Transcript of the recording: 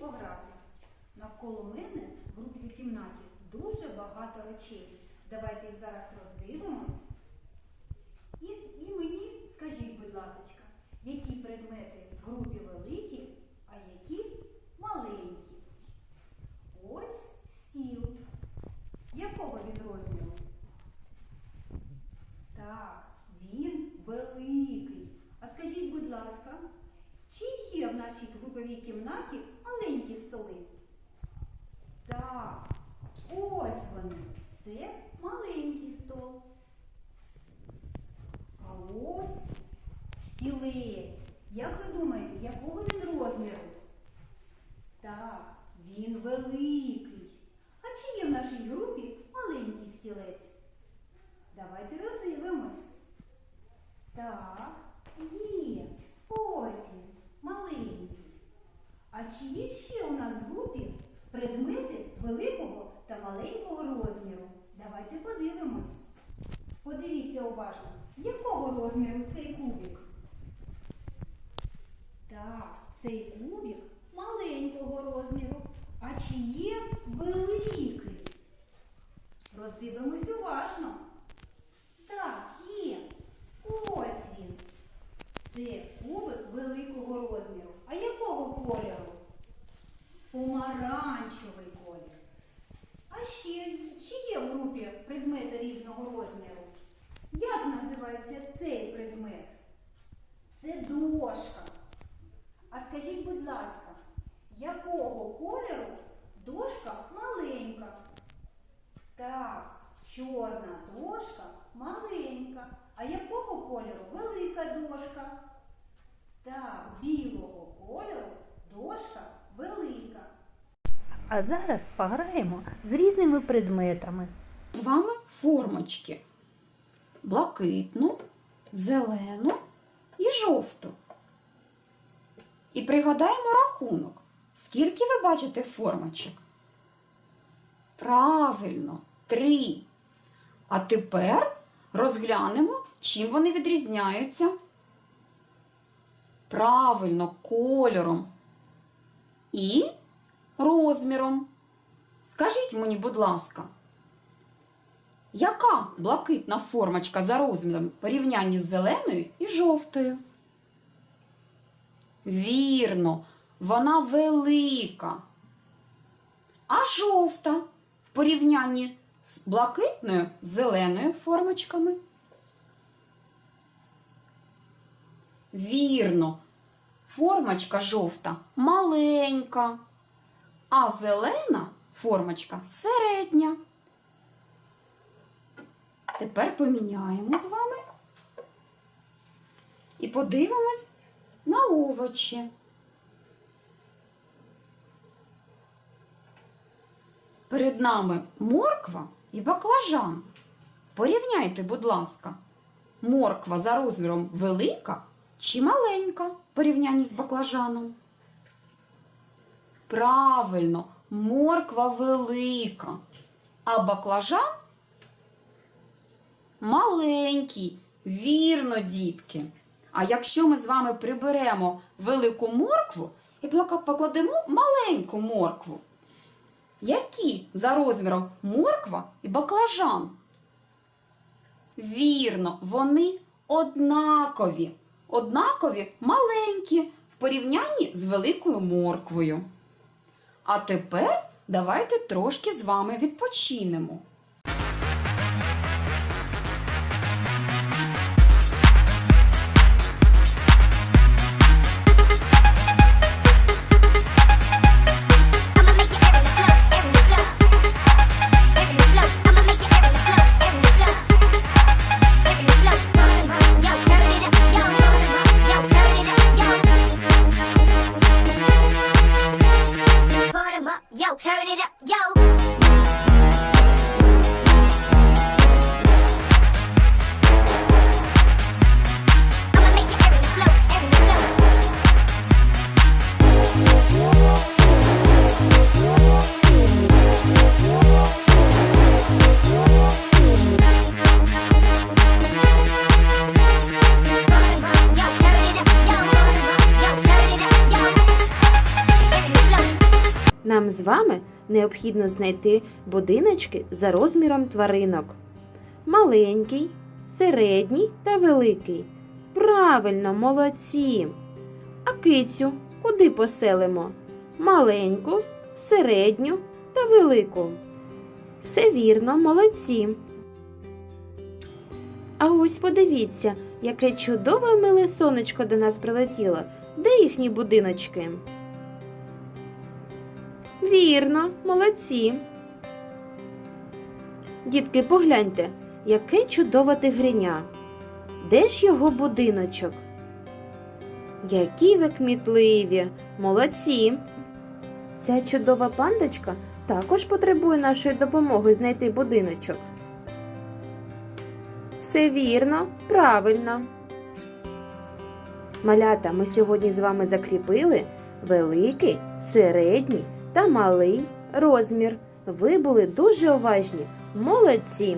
пограти. Навколо мене в групі кімнаті дуже багато речей. Давайте їх зараз роздивимось. І, і мені скажіть, будь ласка, які предмети в групі великі, а які маленькі. Ось стіл. Якого він розміру? Так, він великий. А скажіть, будь ласка, чи є нашій кімнаті маленькі столи? Так, ось вони. Це маленький стол. А ось стілець. Як ви думаєте, якого він розміру? Так, він великий. А чи є в нашій групі маленький стілець? Давайте роздивимось. Так, є. Ось він, маленький. А чи є ще у нас в групі предмети великого та маленького розміру? Давайте подивимось. Подивіться уважно, якого розміру цей кубик? Так, цей кубик маленького розміру. А чи є великий? Роздивимось уважно. Так, є. Ось він. Це кубик великого розміру. А якого кольору? Помаранчевий колір. А ще чи є в групі предмети різного розміру? Як називається цей предмет? Це дошка. А скажіть, будь ласка, якого кольору дошка маленька? Так, чорна дошка маленька. А якого кольору велика дошка? Так, білого кольору дошка велика. А зараз пограємо з різними предметами. з вами формочки. Блакитну, зелену і жовту. І пригадаємо рахунок. Скільки ви бачите формочок? Правильно, три. А тепер розглянемо, чим вони відрізняються. Правильно, кольором і розміром. Скажіть мені, будь ласка, яка блакитна формочка за розміром в порівнянні з зеленою і жовтою? Вірно, вона велика. А жовта в порівнянні з блакитною з зеленою формочками? Вірно, формочка жовта маленька, а зелена формочка середня. Тепер поміняємо з вами і подивимось на овочі. Перед нами морква і баклажан. Порівняйте, будь ласка, морква за розміром велика чи маленька в порівнянні з баклажаном. Правильно, морква велика, а баклажан маленький. Вірно, дітки. А якщо ми з вами приберемо велику моркву і покладемо маленьку моркву, які за розміром морква і баклажан? Вірно, вони однакові. Однакові маленькі в порівнянні з великою морквою. А тепер давайте трошки з вами відпочинемо. Вами необхідно знайти будиночки за розміром тваринок. Маленький, середній та великий. Правильно, молодці. А кицю куди поселимо? Маленьку, середню та велику. Все вірно, молодці. А ось подивіться, яке чудове миле сонечко до нас прилетіло. Де їхні будиночки? Вірно, молодці. Дітки, погляньте, яке чудове тигриня. Де ж його будиночок? Які ви кмітливі, молодці. Ця чудова пандочка також потребує нашої допомоги знайти будиночок. Все вірно, правильно. Малята, ми сьогодні з вами закріпили великий, середній та малий розмір. Ви були дуже уважні. Молодці!